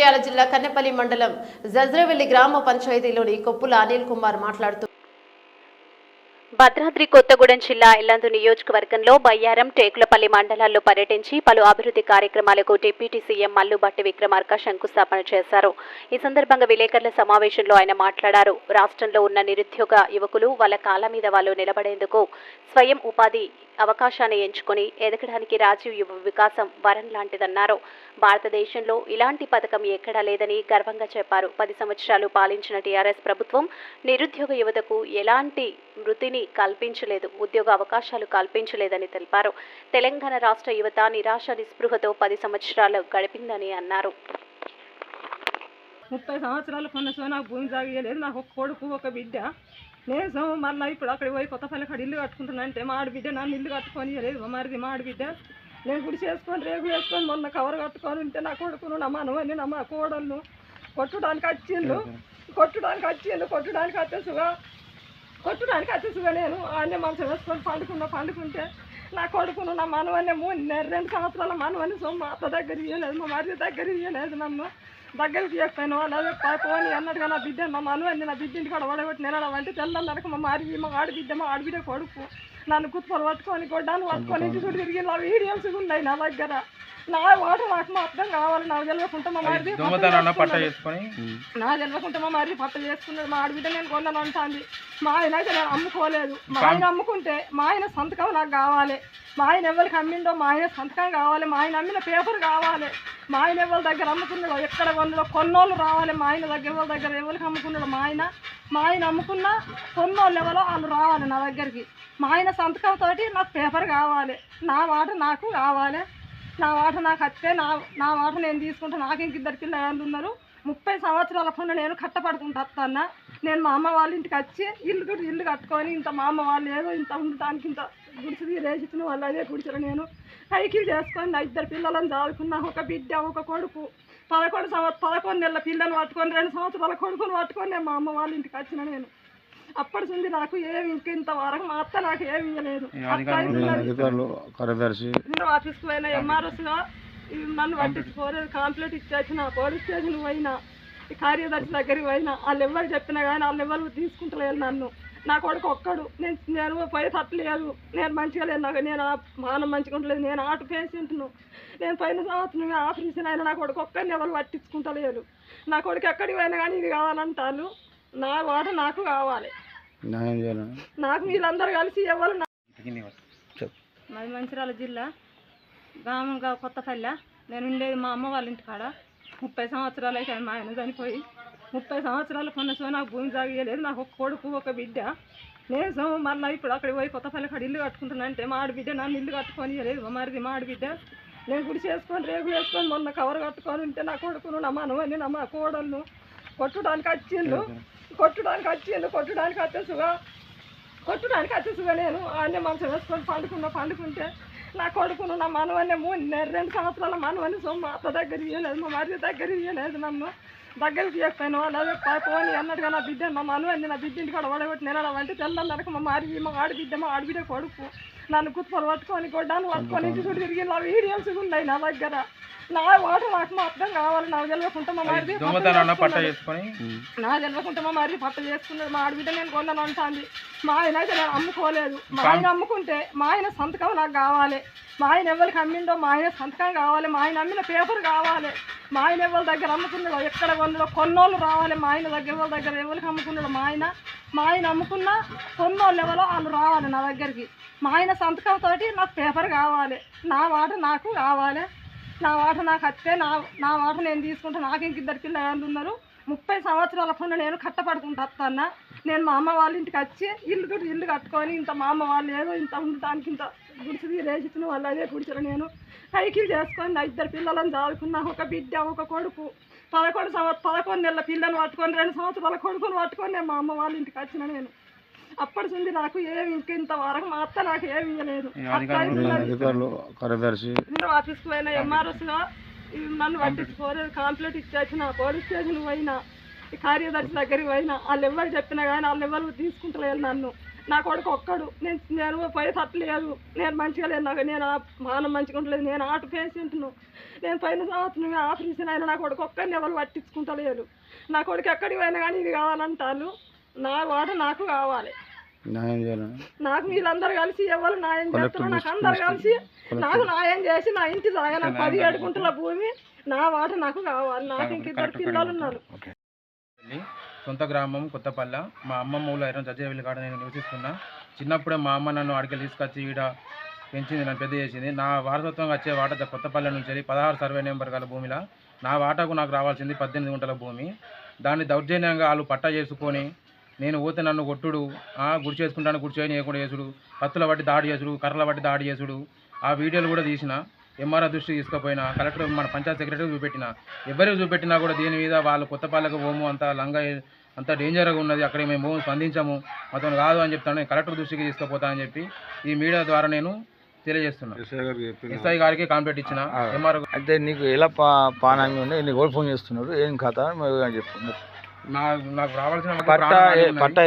మంచిర్యాల జిల్లా కన్నెపల్లి మండలం జజ్రవెల్లి గ్రామ పంచాయతీలోని కొప్పుల అనిల్ కుమార్ మాట్లాడుతూ భద్రాద్రి కొత్తగూడెం జిల్లా ఇల్లందు నియోజకవర్గంలో బయ్యారం టేకులపల్లి మండలాల్లో పర్యటించి పలు అభివృద్ధి కార్యక్రమాలకు డిప్యూటీ సీఎం మల్లుబట్టి విక్రమార్క శంకుస్థాపన చేశారు. ఈ సందర్భంగా విలేకరుల సమావేశంలో ఆయన మాట్లాడారు. రాష్ట్రంలో ఉన్న నిరుద్యోగ యువకులు వాళ్ళ కాళ్ళ మీద వాళ్ళు నిలబడేందుకు స్వయం ఉపాధి అవకాశాన్ని ఎంచుకొని ఎదగడానికి రాజీవ్ యువ వికాసం వరం లాంటిదన్నారు. భారతదేశంలో ఇలాంటి పథకం ఎక్కడా లేదని గర్వంగా చెప్పారు. పది సంవత్సరాలు పాలించిన టీఆర్ఎస్ ప్రభుత్వం నిరుద్యోగ యువతకు ఎలాంటి వృత్తిని కల్పించలేదు ఉద్యోగ అవకాశాలు కల్పించలేదని తెలిపారు. తెలంగాణ రాష్ట్ర యువత నిరాశ నిస్పృహతో పది సంవత్సరాలు గడిపిందని అన్నారు. ముప్పై సంవత్సరాలు కొన్న నాకు భూమి జాగలేదు నాకు ఒక కొడుకు ఒక బిడ్డ. నేను మళ్ళీ ఇప్పుడు అక్కడికి పోయి కొత్తపల్లి అక్కడ ఇల్లు కట్టుకుంటున్నా అంటే మా ఆడబిడ్డ నన్ను ఇల్లు కట్టుకొని ఇవ్వలేదు మరిది మా ఆడబిడ్డ. నేను గుడి చేసుకొని రేగు వేసుకొని మొన్న కవర్ కట్టుకొని ఉంటే నా కొడుకును నా మనవని నా మా కోడళ్ళు కొట్టడానికి వచ్చిండు కొట్టడానికి వచ్చిండు కొట్టడానికి వచ్చేసుగా కొట్టడానికి వచ్చేసుగా నేను ఆయన మంచం వేసుకొని పండుకున్నా పండుకుంటే నా కొడుకును నా మనవన్నే మూడు రెండు సంవత్సరాల మనవని సో మా అత్త దగ్గర ఇవ్వలేదు మా మరిది దగ్గర ఇవ్వలేదు నన్ను. దగ్గరికి చెప్పాను వాళ్ళు పోనీ అన్నట్టుగా నా బిడ్డ మా మనవని నా బిడ్డ ఇంటికాడ ఓడగొట్టి నేను అంటే తెల్లన్నరకు మా మారి మా ఆడబిడ్డ మా ఆడబిడ్డ కొడుకు. నన్ను కుత్పలు పట్టుకొని గొడ్డాను పట్టుకొని ఇంటి చుట్టూ తిరిగి నా వీడియోస్ ఉన్నాయి నా దగ్గర. నా వాట నాకు మొత్తం కావాలి నాకు తెలియకుండా మా మారిది నా తెలియకుండా మా మరి పట్ట చేసుకున్నాడు. మా ఆడబిడ్డ నేను కొన్నాను అంటాంది. మా ఆయన అయితే నేను అమ్ముకోలేదు. మా ఆయన అమ్ముకుంటే మా ఆయన సంతకం నాకు కావాలి. మా ఆయన ఎవరికి అమ్మిండో మా ఆయన సంతకం కావాలి. మా ఆయన అమ్మిన పేపర్ కావాలి. మా ఆయన ఎవరి దగ్గర అమ్ముకున్నాడో ఎక్కడ కొన్నాడో కొన్నోళ్ళు రావాలి. మా ఆయన దగ్గర ఎవరి దగ్గర ఎవరికి అమ్ముకున్నాడో మా ఆయన మా ఆయన అమ్ముకున్న కొన్నోళ్ళు ఎవరో వాళ్ళు రావాలి నా దగ్గరికి. మా ఆయన సంతకంతో నాకు పేపర్ కావాలి. నా వాట నాకు కావాలి. నా వాట నాకు వస్తే నా నా వాట నేను తీసుకుంటే నాకు ఇంక ఇద్దరు పిల్లలు ఉన్నారు? ముప్పై సంవత్సరాల పనులు నేను కట్టపడుకుంటా వస్తాను నేను మా అమ్మ వాళ్ళ ఇంటికి వచ్చి ఇల్లు కూడా ఇల్లు కట్టుకొని ఇంత మా అమ్మ వాళ్ళు ఏదో ఇంత ఉండటానికి ఇంత గుడిసి రేసిన వాళ్ళు అదే గుడిచిన నేను సైకిల్ చేసుకొని నా ఇద్దరు పిల్లలను చదువుకున్నా ఒక బిడ్డ ఒక కొడుకు. పదకొండు సంవత్సరం పదకొండు నెలల పిల్లని పట్టుకొని రెండు సంవత్సరాల కొడుకుని పట్టుకొని నేను మా అమ్మ వాళ్ళ ఇంటికి వచ్చిన నేను. అప్పటి నుండి నాకు ఏమి ఇంక ఇంతవరకు మా అత్త నాకు ఏమి ఇవ్వలేదు ఆఫీస్కి పోయినా ఎంఆర్ఎస్గా నన్ను పట్టించుకోలేదు కాంప్లైంట్ ఇచ్చేసిన పోలీస్ స్టేషన్ పోయినా కార్యదర్శి దగ్గరికి పోయినా వాళ్ళు ఎవరు చెప్పినా కానీ వాళ్ళు ఎవరు తీసుకుంటలేరు నన్ను. నా కొడుకు ఒక్కడు. నేను నేను పోయి తట్టలేదు నేను మంచిగా లేదు నాకు. నేను ఆ మానం మంచిగా ఉండలేదు. నేను ఆట పేషెంట్ను నేను పోయిన సంవత్సరం ఆపరేషన్ అయినా నా కొడుకు ఒక్కడిని ఎవరు పట్టించుకుంటలేరు. నా కొడుకు ఎక్కడికి పోయినా కానీ ఇది కావాలంటారు. నా వాట నాకు కావాలి. నాకు వీళ్ళందరూ కలిసి ఎవరు మాది మంచిర్యాల జిల్లా. గ్రామంగా కొత్తపల్లె. నేను ఉండేది మా అమ్మ వాళ్ళ ఇంటికాడ. ముప్పై సంవత్సరాలు అయితే మా ఆయన చనిపోయి ముప్పై సంవత్సరాలు కొన్న సో నాకు భూమి జాగలేదు నాకు ఒక కొడుకు ఒక బిడ్డ. నేను మళ్ళీ ఇప్పుడు అక్కడికి పోయి కొత్తపల్లి అక్కడ ఇల్లు కట్టుకుంటున్నా అంటే మా ఆడబిడ్డ నన్ను ఇల్లు కట్టుకొని ఇవ్వలేదు మా మరిది మా ఆడబిడ్డ నేను గుడి చేసుకొని రేగు వేసుకొని మొన్న కవర్ కట్టుకొని ఉంటే నా కొడుకును నా మనవని నా మా కోడళ్ళు కొట్టడానికి వచ్చిండు. కొట్టడానికి వచ్చిండు కొట్టడానికి వచ్చేసుగా కొట్టడానికి వచ్చేసుగా నేను అన్నీ మంచం వేసుకొని పండుకున్న పండుకుంటే నా కొడుకును నా మనవన్నే మూడు రెండు సంవత్సరాల మనవని సో అత్త దగ్గర ఇవ్వలేదు మా మరిది దగ్గర ఇవ్వలేదు నన్ను. దగ్గరికి అదే పా- పోనీ అన్నట్టుగా నా బిడ్డ మా మనవన్ని నా బిడ్డ ఇంటికాడ ఓడగొట్టి నేను అంటే తెల్లన్నరకు మా మారి మా ఆడబిడ్డ మా ఆడబిడ్డ కొడుకు. నన్ను కుత్పలు పట్టుకొని గొడ్డాను పట్టుకొని ఇంటి చుట్టూ తిరిగి నా వీడియోస్ ఉన్నాయి నా దగ్గర. నా వాట నాకు మొత్తం కావాలి నాకు తెలియకుండా మా మరిది పట్ట. చేసుకొని నా తెలియకుండా మా మరి పట్ట చేసుకున్నాడు మా ఆడబిడ్డ నేను కొన్నాను అంటాంది మా ఆయన అయితే నేను అమ్ముకోలేదు మా ఆయన అమ్ముకుంటే మా ఆయన సంతకం నాకు కావాలి మా ఆయన ఎవరికి అమ్మిండో మా ఆయన సంతకం కావాలి మా ఆయన అమ్మిన పేపర్ కావాలి మా ఆయన ఎవరి దగ్గర అమ్ముకున్నాడో ఎక్కడ కొన్నాడో కొన్నోళ్ళు రావాలి మా ఆయన దగ్గర ఎవరి దగ్గర ఎవరికి అమ్ముకున్నాడో మా ఆయన మా ఆయన అమ్ముకున్న కొన్నోళ్ళు ఎవరో వాళ్ళు రావాలి నా దగ్గరికి మా ఆయన సంతకంతో నాకు పేపర్ కావాలి నా వాట నాకు కావాలి నా వాట నాకు వస్తే నా నా వాట నేను తీసుకుంటే నాకు ఇంక ఇద్దరు పిల్లలు ఉన్నారు? ముప్పై సంవత్సరాల పనులు నేను కట్టపడుకుంటా నేను మా అమ్మ వాళ్ళ ఇంటికి వచ్చి ఇల్లు కూడా ఇల్లు కట్టుకొని ఇంత మా అమ్మ వాళ్ళు ఏదో ఇంత ఉండటానికి ఇంత గుడిసి రేసిన వాళ్ళు అదే గుడిసెలు నేను సైకిల్ చేసుకొని నా ఇద్దరు పిల్లలను చదువుకున్నా. ఒక బిడ్డ ఒక కొడుకు. పదకొండు సంవత్సరం పదకొండు నెలల పిల్లని పట్టుకొని రెండు సంవత్సరాల కొడుకుని పట్టుకొని నేను మా అమ్మ వాళ్ళ ఇంటికి వచ్చిన నేను. అప్పటి నుండి నాకు ఏమి ఇంక ఇంతవరకు మా అత్త నాకు ఏమి ఇవ్వలేదు కార్యదర్శి. ఆఫీస్కి పోయినా ఎంఆర్ఎస్గా నన్ను పట్టించుకోలేదు కాంప్లైంట్ ఇచ్చేసిన పోలీస్ స్టేషన్ పోయినా ఈ కార్యదర్శి దగ్గరికి పోయినా వాళ్ళు ఎవరు చెప్పినా కానీ వాళ్ళు ఎవరు తీసుకుంటలేరు నన్ను. నా కొడుకు ఒక్కడు. నేను నేను పోయి తట్టలేదు నేను మంచిగా లేదు నాకు నేను మానం మంచిగా ఉండలేదు. నేను ఆట పేషెంట్ను నేను పైన సంవత్సరం ఆపరేషన్ అయినా నా కొడుకు ఒక్కడిని ఎవరు పట్టించుకుంటలేరు నా కొడుకు ఎక్కడికి పోయినా కానీ ఇది కావాలంటారు నా వాట నాకు కావాలి. న్యాయం చేయాలని నాకు వీళ్ళందరూ కలిసి ఎవరు న్యాయం చేస్తున్నారు నాకు అందరు కలిసి నాకు న్యాయం చేసి నా ఇంటి జాగా నాకు పదిహేడు గుంటల భూమి నా వాట నాకు కావాలి. నాకు ఇంక ఇద్దరు పిల్లలు ఉన్నారు. సొంత గ్రామం కొత్తపల్లె. మా అమ్మమ్మ ఊళ్ళో ఐరన్ జడ్జేవల్లి కాడ నేను నివసిస్తున్నా. చిన్నప్పుడే మా అమ్మ నన్ను అడిగి తీసుకొచ్చి ఈడ పెంచింది నన్ను పెద్ద చేసింది. నా వారసత్వంగా వచ్చే వాట కొత్తపల్లె నుంచి పదహారు సర్వే నెంబర్ గల భూమిలో నా వాటాకు నాకు రావాల్సింది పద్దెనిమిది గుంటల భూమి. దాన్ని దౌర్జన్యంగా వాళ్ళు పట్టా చేసుకొని నేను పోతే నన్ను కొట్టుడు. ఆ, గుడి చేసుకుంటాను గుడి చేయకుండా చేసుడు. కత్తుల బట్టి దాడి చేసుడు కర్రల బట్టి దాడి చేసుడు. ఆ వీడియోలు కూడా తీసిన ఎంఆర్ఆర్ దృష్టికి తీసుకుపోయినా కలెక్టర్ మన పంచాయత్ సెక్రటరీ చూపెట్టిన. ఎవరికి చూపెట్టినా కూడా దీని మీద వాళ్ళు కొత్త పాలకు పోము అంత లంగా అంత డేంజర్గా ఉన్నది. అక్కడ మేము పోము స్పందించము. అతను కాదు అని చెప్తాను. నేను కలెక్టర్ దృష్టికి తీసుకుపోతా అని చెప్పి ఈ మీడియా ద్వారా నేను తెలియజేస్తున్నాను ఎస్ఐ గారికి కాంప్లైంట్ ఇచ్చిన ఆ. ఎంఆర్ అయితే నీకు ఎలా పా పానాంగి ఉండే నీకు ఫోన్ చేస్తున్నారు? ఏం కథ? మరి చెప్పు. నా నాకు రావాల్సిన పట్ట. పట్ట